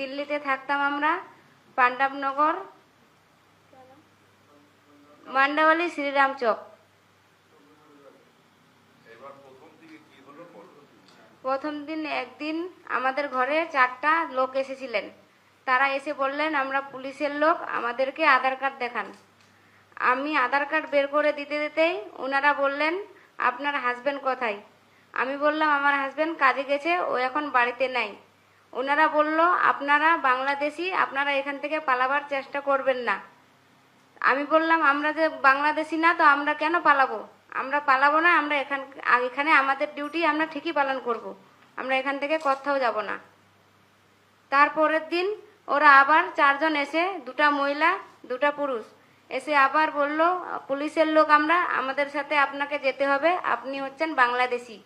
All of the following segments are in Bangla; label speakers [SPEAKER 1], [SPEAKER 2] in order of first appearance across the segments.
[SPEAKER 1] দিল্লিতে থাকতাম আমরা পাণ্ডবনগর মান্ডাওয়ালি শ্রীরাম চক। প্রথম দিন একদিন আমাদের ঘরে চারটা লোক এসেছিলেন। তারা এসে বললেন আমরা পুলিশের লোক আমাদেরকে আধার কার্ড দেখান। আমি আধার কার্ড বের করে দিতে দিতেই ওনারা বললেন আপনার হাজবেন্ড কোথায়? আমি বললাম আমার হাজবেন্ড কাজে গেছে ও এখন বাড়িতে নাই। ওনারা বলল, আপনারা বাংলাদেশি, আপনারা এখান থেকে পালাবার চেষ্টা করবেন না। আমি বললাম, আমরা যে বাংলাদেশি না, তো আমরা কেন পালাবো? আমরা পালাবো না, আমরা এখান, এখানে আমাদের ডিউটি, আমরা ঠিকই পালন করব। আমরা এখান থেকে কোথাও যাব না। তারপরের দিন ওরা আবার চারজন এসে, দুটা মহিলা, দুটা পুরুষ, এসে আবার বলল, পুলিশের লোক আমরা, আমাদের সাথে আপনাকে যেতে হবে, আপনি হচ্ছেন বাংলাদেশি।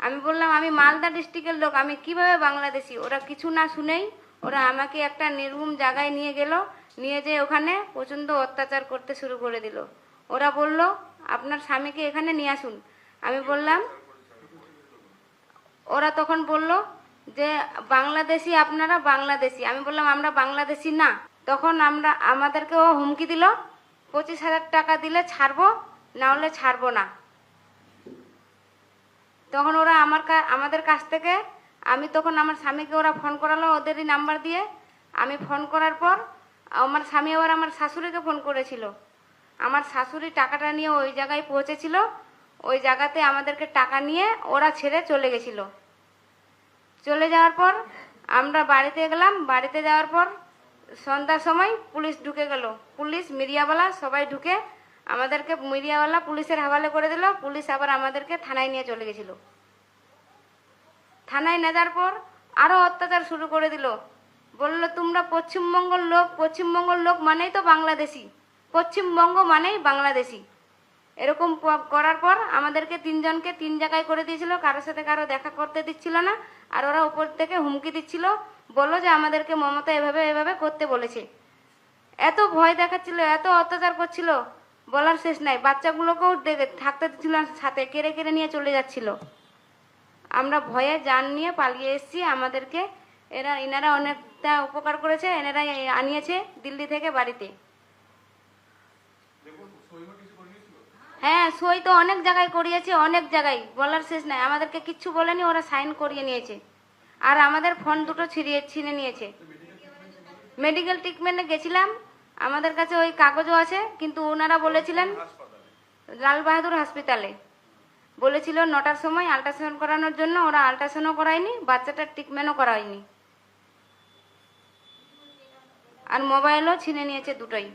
[SPEAKER 1] আমি বললাম, আমি মালদা ডিস্ট্রিক্টের লোক, আমি কীভাবে বাংলাদেশি? ওরা কিছু না শুনেই ওরা আমাকে একটা নির্মম জায়গায় নিয়ে গেল, নিয়ে যেয়ে ওখানে প্রচণ্ড অত্যাচার করতে শুরু করে দিল। ওরা বলল, আপনার স্বামীকে এখানে নিয়ে আসুন। আমি বললাম, ওরা তখন বলল যে, বাংলাদেশি আপনারা বাংলাদেশি। আমি বললাম, আমরা বাংলাদেশি না। তখন আমরা আমাদেরকে ও হুমকি দিল, পঁচিশ হাজার টাকা দিলে ছাড়বো, না হলে ছাড়বো না। তখন ওরা আমার আমাদের কাছ থেকে, আমি তখন আমার স্বামীকে ওরা ফোন করালো, ওদেরই নাম্বার দিয়ে। আমি ফোন করার পর, আমার স্বামী আবার আমার শাশুড়িকে ফোন করেছিল। আমার শাশুড়ি টাকাটা নিয়ে ওই জায়গায় পৌঁছেছিল। ওই জায়গাতে আমাদেরকে টাকা নিয়ে ওরা ছেড়ে চলে গেছিল। চলে যাওয়ার পর আমরা বাড়িতে গেলাম। বাড়িতে যাওয়ার পর সন্ধ্যার সময় পুলিশ ঢুকে গেল। পুলিশ মিডিয়াওয়ালা সবাই ঢুকে আমাদেরকে মিডিয়াওয়ালা পুলিশের হাওয়ালে করে দিল, পুলিশ আবার আমাদেরকে থানায় নিয়ে চলে গেছিল। থানায় নিয়ে যাওয়ার পর আরও অত্যাচার শুরু করে দিল। বলল, তোমরা পশ্চিমবঙ্গের লোক পশ্চিমবঙ্গের লোক মানেই তো বাংলাদেশি। পশ্চিমবঙ্গ মানেই বাংলাদেশি। এরকম করার পর আমাদেরকে তিনজনকে তিন জায়গায় করে দিয়েছিল, কারোর সাথে কারও দেখা করতে দিচ্ছিল না, আর ওরা উপর থেকে হুমকি দিচ্ছিল, বলল যে আমাদেরকে মমতা এভাবে এভাবে করতে বলেছে। এত ভয় দেখাচ্ছিল, এত অত্যাচার করছিল বলার শেষ নাই। বাচ্চাগুলোকেও দেখে থাকতে দিচ্ছিল না সাথে কেড়ে কেড়ে নিয়ে চলে যাচ্ছিল। আমরা ভয়ে যান নিয়ে পালিয়ে এসেছি। আমাদেরকে এরা এনারা অনেকটা উপকার করেছে এনারা আনিয়েছে দিল্লি থেকে বাড়িতে। হ্যাঁ সই তো অনেক জায়গায় করিয়েছে অনেক জায়গায়। বলার শেষ নাই। আমাদেরকে কিচ্ছু বলেনি ওরা সাইন করিয়ে নিয়েছে। আর আমাদের ফোন দুটো ছিঁড়িয়ে ছিনে নিয়েছে। মেডিকেল ট্রিটমেন্টে গেছিলাম। আমাদের কাছে ওই কাগজও আছে, কিন্তু ওনারা বলেছিলেন লাল বাহাদুর হসপিটালে বলেছিল নটার সময় আল্ট্রাসাউন্ড করানোর জন্য, ওরা আল্ট্রাসাউন্ডও করায়নি, বাচ্চাটার ট্রিটমেন্টও করায়নি। আর মোবাইলও ছিনে নিয়েছে দুটোই।